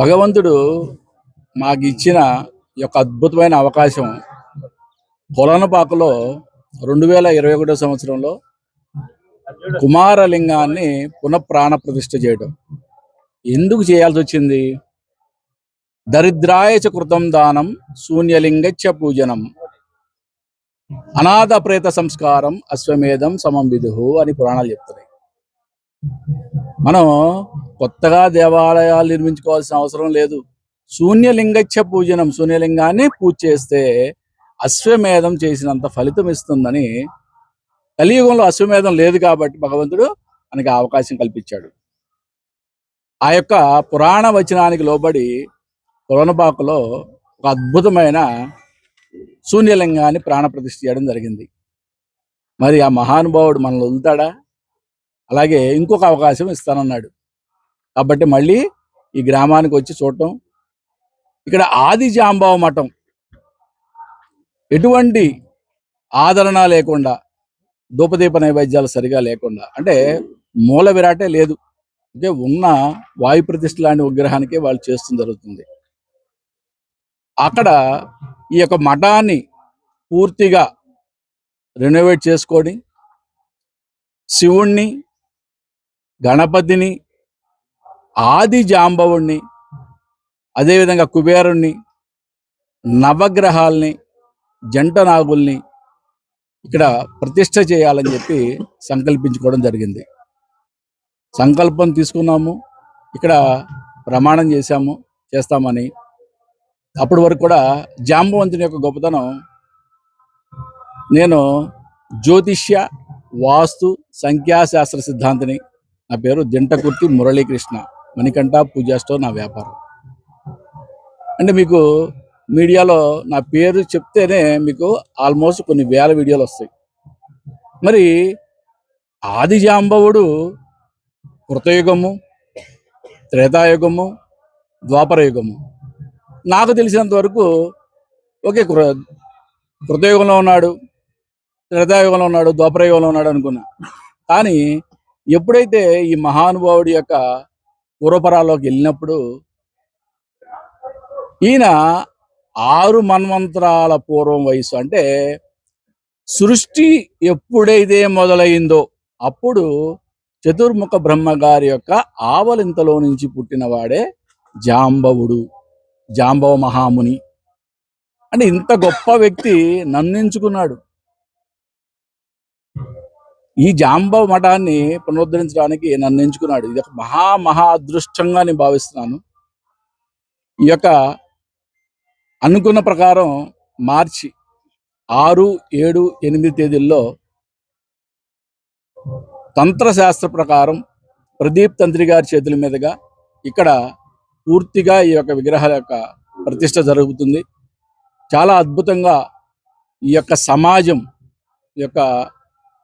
భగవంతుడు మాకు ఇచ్చిన ఈ యొక్క అద్భుతమైన అవకాశం పొలనపాకలో రెండు వేల ఇరవై ఒకటో సంవత్సరంలో కుమారలింగాన్ని పునఃప్రాణ ప్రతిష్ఠ చేయడం. ఎందుకు చేయాల్సి వచ్చింది? దరిద్రాయ చ కృతం దానం శూన్యలింగచ్చ పూజనం. అనాథ ప్రేత సంస్కారం అశ్వమేధం సమం విధు అని పురాణాలు చెప్తున్నాయి. మనం కొత్తగా దేవాలయాలు నిర్మించుకోవాల్సిన అవసరం లేదు. శూన్యలింగచ్చ పూజనం శూన్యలింగాన్ని పూజ చేస్తే అశ్వమేధం చేసినంత ఫలితం ఇస్తుందని కలియుగంలో అశ్వమేధం లేదు కాబట్టి భగవంతుడు మనకి అవకాశం కల్పించాడు. ఆ యొక్క పురాణ వచనానికి లోబడి కొలనపాకలో ఒక అద్భుతమైన శూన్యలింగాన్ని ప్రాణప్రతిష్ఠ చేయడం జరిగింది. మరి ఆ మహానుభావుడు మనల్ని వదులుతాడా? అలాగే ఇంకొక అవకాశం ఇస్తానన్నాడు. కాబట్టి మళ్ళీ ఈ గ్రామానికి వచ్చి చూడటం ఇక్కడ ఆది జాంబావ మఠం ఎటువంటి ఆదరణ లేకుండా ధూపదీప నైవేద్యాలు సరిగా లేకుండా అంటే మూల విరాటే లేదు. అంటే ఉన్న వాయు ప్రతిష్ఠ లాంటి విగ్రహానికి వాళ్ళు చేస్తుంది జరుగుతుంది. అక్కడ ఈ యొక్క మఠాన్ని పూర్తిగా రెనోవేట్ చేసుకొని శివుణ్ణి గణపతిని ఆది జాంబవుణ్ణి అదేవిధంగా కుబేరుణ్ణి నవగ్రహాల్ని జంట నాగుల్ని ఇక్కడ ప్రతిష్ట చేయాలని చెప్పి సంకల్పించుకోవడం జరిగింది. సంకల్పం తీసుకున్నాము. ఇక్కడ ప్రమాణం చేశాము చేస్తామని. అప్పటి వరకు కూడా జాంబవంతుని యొక్క గొప్పతనం నేను జ్యోతిష్య వాస్తు సంఖ్యాశాస్త్ర సిద్ధాంతిని నా పేరు దింటకుర్తి మురళీకృష్ణ మణికంఠ పూజా స్టోర్ నా వ్యాపారం. అంటే మీకు మీడియాలో నా పేరు చెప్తేనే మీకు ఆల్మోస్ట్ కొన్ని వేల వీడియోలు వస్తాయి. మరి ఆది జాంబవుడు కృతయుగము త్రేతాయుగము ద్వాపరయుగము. నాకు తెలిసినంత వరకు ఓకే కృ కృతయుగంలో ఉన్నాడు త్రేతాయుగంలో ఉన్నాడు ద్వాపరయుగంలో ఉన్నాడు అనుకున్నా. కానీ ఎప్పుడైతే ఈ మహానుభావుడి యొక్క పూర్వపరాల్లోకి వెళ్ళినప్పుడు ఈయన ఆరు మన్వంతరాల పూర్వం వయసు అంటే సృష్టి ఎప్పుడైతే మొదలైందో అప్పుడు చతుర్ముఖ బ్రహ్మగారి యొక్క ఆవలింతలో నుంచి పుట్టినవాడే జాంబవుడు జాంబవ మహాముని. అంటే ఇంత గొప్ప వ్యక్తి నన్నించుకున్నాడు. ఈ జాంబవ మఠాన్ని పునరుద్ధరించడానికి నన్ను ఎంచుకున్నాడు. ఇది ఒక మహా మహా అదృష్టంగా నేను భావిస్తున్నాను. ఈ యొక్క అనుకున్న ప్రకారం మార్చి ఆరు ఏడు ఎనిమిది తేదీల్లో తంత్రశాస్త్ర ప్రకారం ప్రదీప్ తంత్రి గారి చేతుల మీదుగా ఇక్కడ పూర్తిగా ఈ యొక్క విగ్రహాల యొక్క ప్రతిష్ట జరుగుతుంది. చాలా అద్భుతంగా ఈ యొక్క సమాజం ఈ యొక్క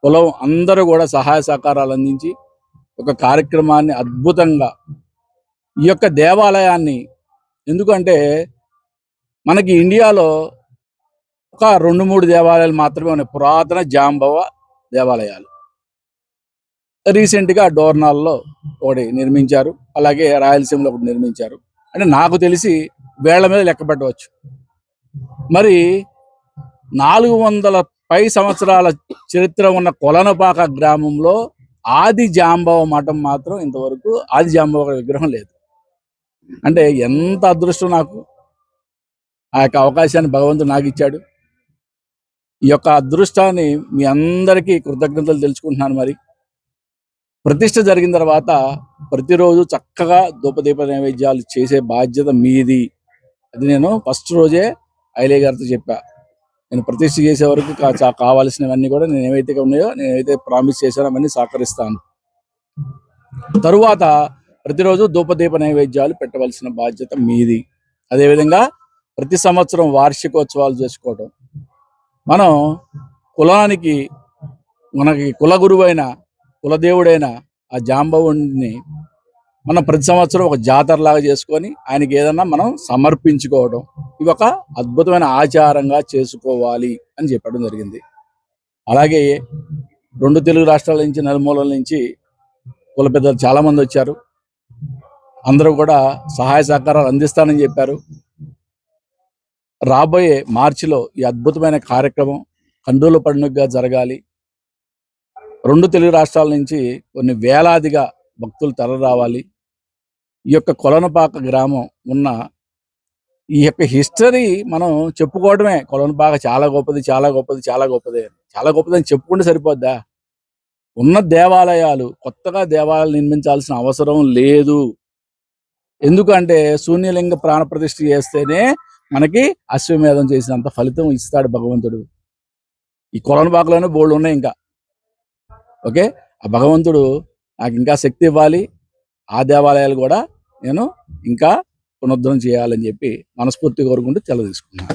కులం అందరూ కూడా సహాయ సహకారాలు అందించి ఒక కార్యక్రమాన్ని అద్భుతంగా ఈ యొక్క దేవాలయాన్ని ఎందుకంటే మనకి ఇండియాలో ఒక రెండు మూడు దేవాలయాలు మాత్రమే ఉన్నాయి. పురాతన జాంబవ దేవాలయాలు. రీసెంట్గా డోర్నాల్లో ఒకటి నిర్మించారు. అలాగే రాయలసీమలో ఒకటి నిర్మించారు. అంటే నాకు తెలిసి వేళ్ళ మీద లెక్క పెట్టవచ్చు. మరి నాలుగు వందల పై సంవత్సరాల చరిత్ర ఉన్న కొలనపాక గ్రామంలో ఆది జాంబవ మఠం మాత్రం ఇంతవరకు ఆది జాంబవ విగ్రహం లేదు. అంటే ఎంత అదృష్టం నాకు ఆ యొక్క అవకాశాన్ని భగవంతుడు నాకు ఇచ్చాడు. ఈ యొక్క అదృష్టాన్ని మీ అందరికీ కృతజ్ఞతలు తెలుసుకుంటున్నాను మరి. ప్రతిష్ట జరిగిన తర్వాత ప్రతిరోజు చక్కగా దూపదీప నైవేద్యాలు చేసే బాధ్యత మీది. అది నేను ఫస్ట్ రోజే ఐలే గారితో చెప్పా. నేను ప్రతిష్ట చేసే వరకు కావాల్సినవన్నీ కూడా నేను ఏవైతే ఉన్నాయో నేనైతే ప్రామిస్ చేశానో అవన్నీ సహకరిస్తాను. తరువాత ప్రతిరోజు ధూపదీప నైవేద్యాలు పెట్టవలసిన బాధ్యత మీది. అదేవిధంగా ప్రతి సంవత్సరం వార్షికోత్సవాలు చేసుకోవడం మనం కులానికి మనకి కుల గురువైన కులదేవుడైన ఆ జాంబవుడిని మనం ప్రతి సంవత్సరం ఒక జాతరలాగా చేసుకొని ఆయనకి ఏదన్నా మనం సమర్పించుకోవడం. ఇది ఒక అద్భుతమైన ఆచారంగా చేసుకోవాలి అని చెప్పడం జరిగింది. అలాగే రెండు తెలుగు రాష్ట్రాల నుంచి నలుమూలల నుంచి కుల పెద్దలు చాలా మంది వచ్చారు. అందరూ కూడా సహాయ సహకారాలు అందిస్తానని చెప్పారు. రాబోయే మార్చిలో ఈ అద్భుతమైన కార్యక్రమం కండూల పండుగగా జరగాలి. రెండు తెలుగు రాష్ట్రాల నుంచి కొన్ని వేలాదిగా భక్తులు తరలి రావాలి. ఈ యొక్క కొలనపాక గ్రామం ఉన్న ఈ యొక్క హిస్టరీ మనం చెప్పుకోవడమే. కొలనపాక చాలా గొప్పది చాలా గొప్పది చాలా గొప్పది చాలా గొప్పది అని చెప్పుకుంటే సరిపోద్దా? ఉన్న దేవాలయాలు కొత్తగా దేవాలయాలు నిర్మించాల్సిన అవసరం లేదు. ఎందుకంటే శూన్యలింగ ప్రాణ ప్రతిష్ఠ చేస్తేనే మనకి అశ్వమేధం చేసినంత ఫలితం ఇస్తాడు భగవంతుడు. ఈ కొలనపాకలోనే బోర్డు ఉన్నాయి ఇంకా. ఓకే? ఆ భగవంతుడు నాకు ఇంకా శక్తి ఇవ్వాలి. ఆ దేవాలయాలు కూడా నేను ఇంకా పునరుద్ధరణ చేయాలని చెప్పి మనస్ఫూర్తి కోరుకుంటూ సెలవు తీసుకున్నాను.